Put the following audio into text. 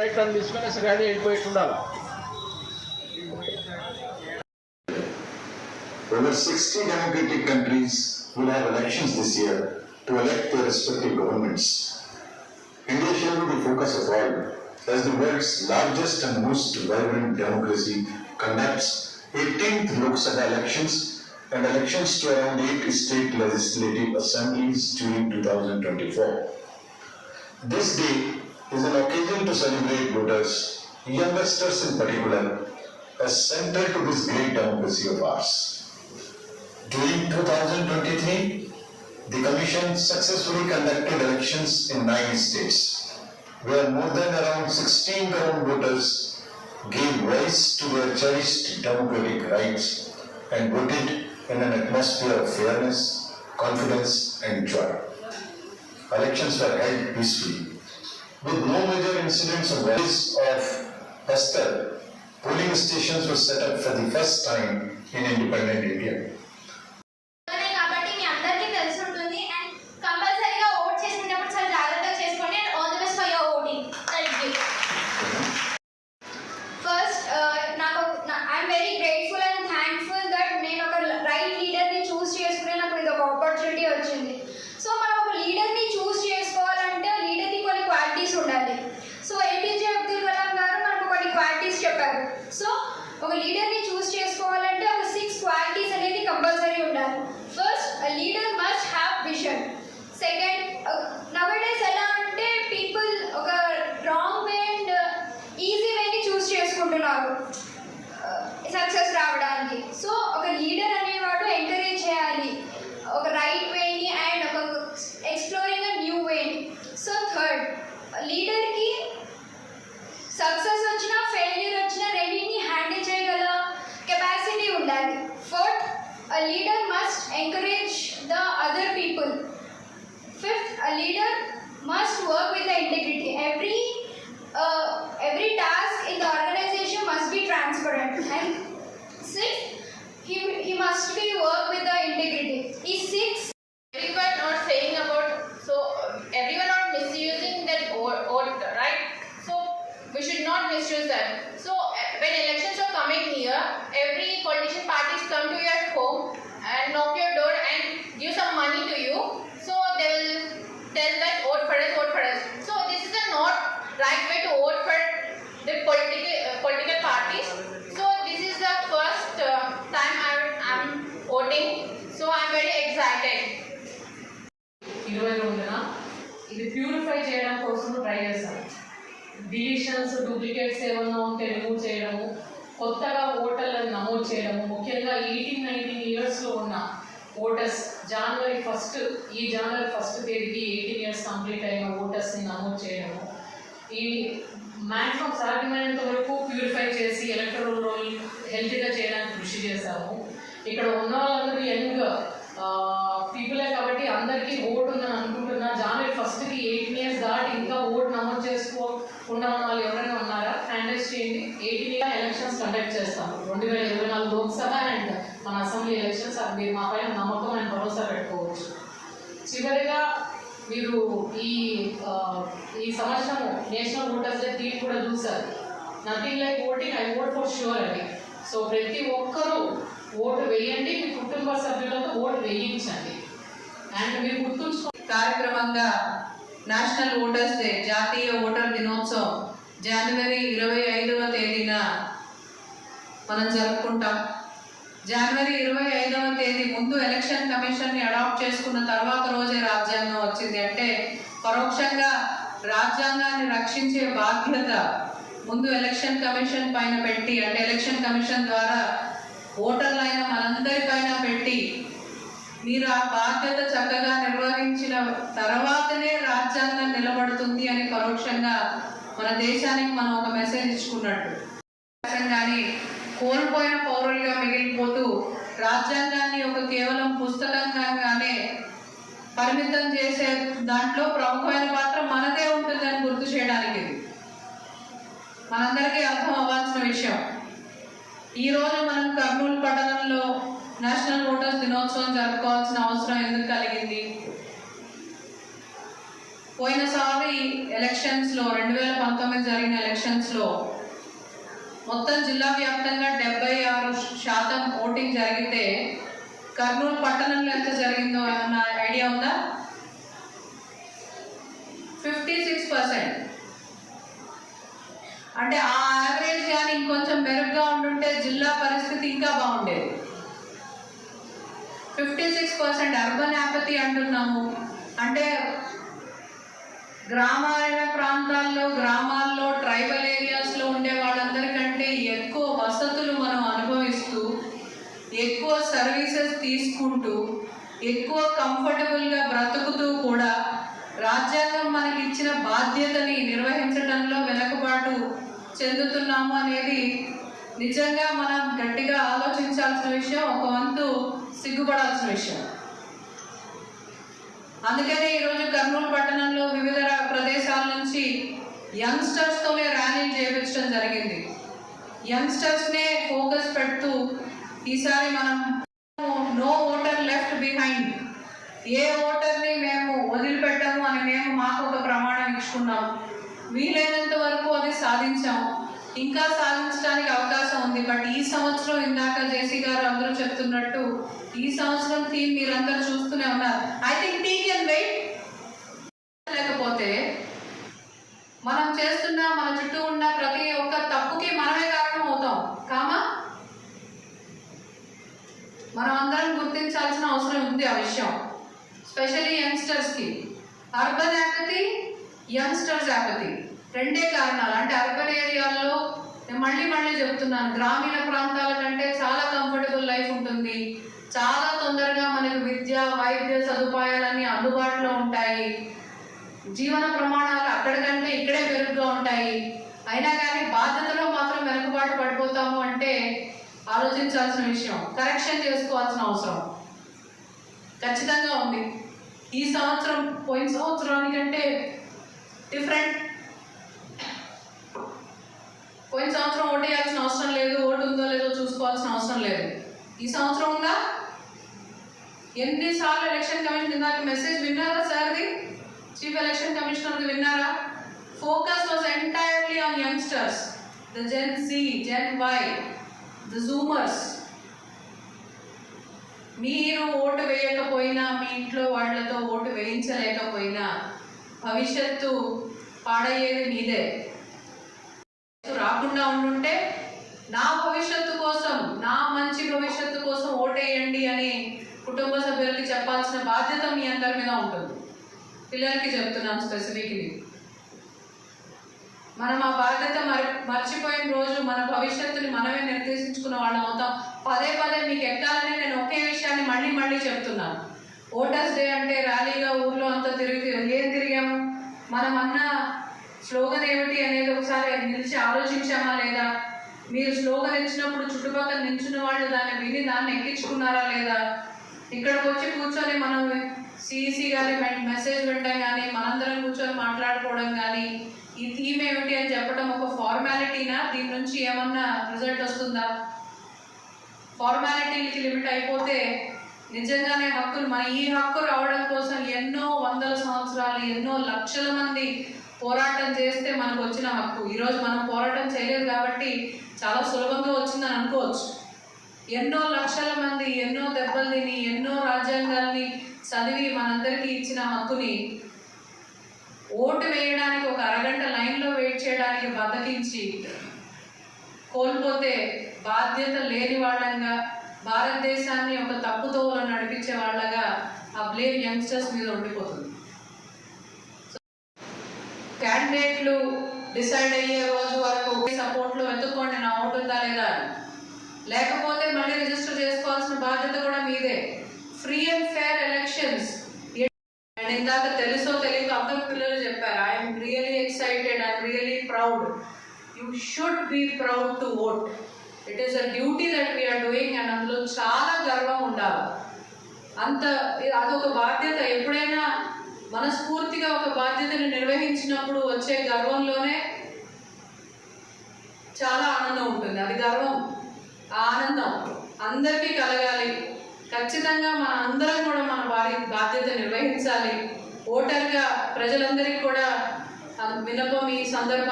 కార్యక్రమం తీసుకుని రెడీ వెళ్ళిపోయి ఉండాలి Over 60 democratic countries will have elections this year to elect their respective governments. India shall be the focus of all, as the world's largest and most vibrant democracy conducts 18th Lok Sabha elections and elections to around eight state legislative assemblies during 2024. This day is an occasion to celebrate voters, youngsters in particular, as central to this great democracy of ours. During 2023, the Commission successfully conducted elections in nine states, where more than around 16 crore voters gave voice to their cherished democratic rights and voted in an atmosphere of fairness, confidence, and joy. Elections were held peacefully, with no major incidents of violence of Esther. Polling stations were set up for the first time in independent India. ఒక లీడర్ని చూసి should not misuse them so uh, when elections are coming here every politician parties come to your home and knock your door and give some money to you so they will tell that vote for us vote for us so this is a not right way to vote for the political uh, political parties so this is the first uh, time I, i'm voting so i'm very excited ఇరవై రెండున ఇది purify చేయడం కోసం try చేస్తాను Deletions duplicates ఏమన్నా ఉంటే remove చేయడము కొత్తగా ఓటర్లను నమోదు చేయడము ముఖ్యంగా ఎయిటీన్ నైన్టీన్ ఇయర్స్లో ఉన్న ఓటర్స్ జనవరి ఫస్ట్ ఈ జనవరి ఫస్ట్ తేదీకి ఎయిటీన్ ఇయర్స్ కంప్లీట్ అయిన ఓటర్స్ని నమోదు చేయడము. ఈ మ్యాక్సిమం సాధ్యమైనంత వరకు ప్యూరిఫై చేసి ఎలక్ట్రల్ రోల్ హెల్తీగా చేయడానికి కృషి చేశాము. ఇక్కడ ఉన్న వాళ్ళందరూ యంగ్ పీపులే కాబట్టి అందరికీ ఓటు ఉందని అనుకుంటున్నా జనవరి ఫస్ట్కి ఎయిటీన్ ఇయర్స్ దాటి ఇంకా ఓటు నమోదు చేసుకో ఉన్న వాళ్ళు ఎవరైనా ఉన్నారా? హ్యాండిల్స్ చేయండి. ఎయిటీన్ ఎలక్షన్స్ కండక్ట్ చేస్తాము. రెండు వేల ఇరవై నాలుగు లోక్సభ అండ్ మన అసెంబ్లీ ఎలక్షన్స్ మీరు మా పైన నమ్మకం అండ్ భరోసా పెట్టుకోవచ్చు. చివరిగా మీరు ఈ ఈ సంవత్సరం నేషనల్ ఓటర్స్ డే థీమ్ కూడా చూసారు nothing like voting I vote for sure అని. సో ప్రతి ఒక్కరూ ఓటు వేయండి. మీ కుటుంబ సభ్యులతో ఓటు వేయించండి. అండ్ మీరు గుర్తుంచుకో కార్యక్రమంగా నేషనల్ ఓటర్స్ డే జాతీయ ఓటర్ దినోత్సవం జనవరి ఇరవై ఐదవ తేదీన మనం జరుపుకుంటాం. జనవరి ఇరవై ఐదవ తేదీ ముందు ఎలక్షన్ కమిషన్ని అడాప్ట్ చేసుకున్న తర్వాత రోజే రాజ్యాంగం వచ్చింది. అంటే పరోక్షంగా రాజ్యాంగాన్ని రక్షించే బాధ్యత ముందు ఎలక్షన్ కమిషన్ పైన పెట్టి అంటే ఎలక్షన్ కమిషన్ ద్వారా ఓటర్లైన మనందరిపైన పెట్టి మీరు ఆ బాధ్యత చక్కగా నిర్వహించిన తర్వాతనే రాజ్యాంగం నిలబడుతుంది అని పరోక్షంగా మన దేశానికి మనం ఒక మెసేజ్ ఇచ్చుకున్నట్టు. కానీ కోల్పోయిన పౌరులుగా మిగిలిపోతూ రాజ్యాంగాన్ని ఒక కేవలం పుస్తకంగానే పరిమితం చేసే దాంట్లో ప్రముఖమైన పాత్ర మనదే ఉంటుందని గుర్తు చేయడానికి మనందరికీ అర్థం అవ్వాల్సిన విషయం. ఈ రోజు మనం కర్నూలు పట్టణంలో నేషనల్ ఓటర్స్ దినోత్సవం జరుపుకోవాల్సిన అవసరం ఎందుకు కలిగింది? పోయినసారి ఎలక్షన్స్లో రెండు వేల పంతొమ్మిది జరిగిన ఎలక్షన్స్లో మొత్తం జిల్లా వ్యాప్తంగా డెబ్బై ఆరు శాతం ఓటింగ్ జరిగితే కర్నూలు పట్టణంలో ఎంత జరిగిందో ఏమన్నా ఐడియా ఉందా? Fifty six percent. అంటే ఆ యావరేజ్ కానీ ఇంకొంచెం మెరుగ్గా ఉండుంటే జిల్లా పరిస్థితి ఇంకా బాగుండేది. ఫిఫ్టీ సిక్స్ పర్సెంట్ అర్బన్ యాపతి అంటున్నాము. అంటే గ్రామాల ప్రాంతాల్లో గ్రామాల్లో ట్రైబల్ ఏరియాస్లో ఉండే వాళ్ళందరికంటే ఎక్కువ వసతులు మనం అనుభవిస్తూ ఎక్కువ సర్వీసెస్ తీసుకుంటూ ఎక్కువ కంఫర్టబుల్గా బ్రతుకుతూ కూడా రాజ్యాంగం మనకి ఇచ్చిన బాధ్యతని నిర్వహించడంలో వెనుకబాటు చెందుతున్నాము అనేది నిజంగా మనం గట్టిగా ఆలోచించాల్సిన విషయం ఒక వంతు సిగ్గుపడాల్సిన విషయం. అందుకనే ఈరోజు కర్నూలు పట్టణంలో వివిధ ప్రదేశాల నుంచి యంగ్స్టర్స్తోనే ర్యాలీ చేయించడం జరిగింది. యంగ్స్టర్స్నే ఫోకస్ పెడుతూ ఈసారి మనం నో ఓటర్ లెఫ్ట్ బిహైండ్. ఏ ఓటర్ని మేము వదిలిపెట్టాము అని మేము మాకు ఒక ప్రమాణం ఇచ్చుకున్నాం వీలైనంత వరకు అది సాధించాం ఇంకా సాధించడానికి అవకాశం ఉంది. బట్ ఈ సంవత్సరం ఇందాక జేసీ గారు అందరూ చెప్తున్నట్టు ఈ సంవత్సరం థీమ్ మీరందరూ చూస్తూనే ఉన్నారు. I think tea can wait లేకపోతే మనం చేస్తున్న మన చుట్టూ ఉన్న ప్రతి ఒక్క తప్పుకి మనమే కారణం అవుతాం. కామా? మనం అందరం గుర్తించాల్సిన అవసరం ఉంది ఆ విషయం. స్పెషల్లీ యంగ్స్టర్స్కి అర్బన్ యాపతి యంగ్స్టర్స్ యాపతి రెండే కారణాలు. అంటే అర్బన్ ఏరియాల్లో నేను మళ్ళీ మళ్ళీ చెప్తున్నాను గ్రామీణ ప్రాంతాల కంటే చాలా కంఫర్టబుల్ లైఫ్ ఉంటుంది. చాలా తొందరగా మనకు విద్య వైద్య సదుపాయాలన్నీ అందుబాటులో ఉంటాయి. జీవన ప్రమాణాలు అక్కడికంటే ఇక్కడే మెరుగ్గా ఉంటాయి. అయినా కానీ బాధ్యతలో మాత్రం వెనుకబాటు పడిపోతాము అంటే ఆలోచించాల్సిన విషయం. కరెక్షన్ చేసుకోవాల్సిన అవసరం. ఖచ్చితంగా ఉంది. ఈ సంవత్సరం పోయిన సంవత్సరానికంటే డిఫరెంట్ పోయిన సంవత్సరం ఓటు వేయాల్సిన అవసరం లేదు ఓటు ఉందో లేదో చూసుకోవాల్సిన అవసరం లేదు. ఈ సంవత్సరం ఉందా? ఎన్నిసార్లు ఎలక్షన్ కమిషన్ ఇందాక మెసేజ్ విన్నారా సార్ది? చీఫ్ ఎలక్షన్ కమిషనర్ది విన్నారా? Focus was entirely on youngsters the Gen Z Gen Y the zoomers మీరు ఓటు వేయకపోయినా మీ ఇంట్లో వాళ్ళతో ఓటు వేయించలేకపోయినా భవిష్యత్తు పాడయ్యేది మీదే. రాకుండా ఉండుంటే నా భవిష్యత్తు కోసం భవిష్యత్తు కోసం ఓటేయండి అని కుటుంబ సభ్యులకి చెప్పాల్సిన బాధ్యత మీ అందరి మీద ఉంటుంది. పిల్లలకి చెప్తున్నాం స్పెసిఫిక్లీ. మనం ఆ బాధ్యత మరి మర్చిపోయిన రోజు మన భవిష్యత్తుని మనమే నిర్దేశించుకున్న వాళ్ళం అవుతాం. పదే పదే మీకు ఎక్కాలని నేను ఒకే విషయాన్ని మళ్ళీ మళ్ళీ చెప్తున్నాను. ఓటర్స్ డే అంటే ర్యాలీగా ఊర్లో అంతా తిరిగి ఏం తిరిగాము మనం అన్న స్లోగన్ ఏమిటి అనేది ఒకసారి నిలిచి ఆలోచించామా లేదా? మీరు స్లోగన్ ఇచ్చినప్పుడు చుట్టుపక్కల నిల్చున్న వాళ్ళు దాన్ని విని దాన్ని ఎక్కించుకున్నారా లేదా? ఇక్కడికి వచ్చి కూర్చొని మనం సిఈసి గారి మెసేజ్ వినడం కానీ మనందరం కూర్చొని మాట్లాడుకోవడం కానీ ఈ థీమ్ ఏమిటి అని చెప్పడం ఒక ఫార్మాలిటీనా? దీని నుంచి ఏమన్నా రిజల్ట్ వస్తుందా? ఫార్మాలిటీకి లిమిట్ అయిపోతే నిజంగానే హక్కులు మన ఈ హక్కు రావడం కోసం ఎన్నో వందల సంవత్సరాలు ఎన్నో లక్షల మంది పోరాటం చేస్తే మనకు వచ్చిన హక్కు. ఈరోజు మనం పోరాటం చేయలేదు కాబట్టి చాలా సులభంగా వచ్చిందని అనుకోవచ్చు. ఎన్నో లక్షల మంది ఎన్నో దెబ్బలు తిని ఎన్నో రాజ్యాంగాల్ని చదివి మనందరికీ ఇచ్చిన హక్కుని ఓటు వేయడానికి ఒక అరగంట లైన్లో వెయిట్ చేయడానికి బద్దకించి కోల్పోతే బాధ్యత లేని వాళ్ళంగా భారతదేశాన్ని ఒక తప్పుదోవలో నడిపించే వాళ్ళగా ఆ బ్లేమ్ యంగ్స్టర్స్ మీద ఉండిపోతుంది. క్యాండిడేట్లు డిసైడ్ అయ్యే రోజు వరకు సపోర్ట్లో వెతుక్కోండి నా ఉంటుందా లేదా లేకపోతే మళ్ళీ రిజిస్టర్ చేసుకోవాల్సిన బాధ్యత కూడా మీదే. Free and fair elections and ఇందాక తెలుసో తెలియక అందరు పిల్లలు చెప్పారు I'm really excited I'm really proud you should be proud to vote it is a duty that we are doing and అందులో చాలా గర్వం ఉండాలి. అంత అదొక బాధ్యత. ఎప్పుడైనా మనస్ఫూర్తిగా ఒక బాధ్యతను నిర్వహించినప్పుడు వచ్చే గర్వంలోనే చాలా ఆనందం ఉంటుంది. అది గర్వం ఆ ఆనందం అందరికీ కలగాలి. ఖచ్చితంగా మన అందరం కూడా మన వారి బాధ్యత నిర్వహించాలి. ఓటర్గా ప్రజలందరికీ కూడా వినపం విన్నపం ఈ సందర్భం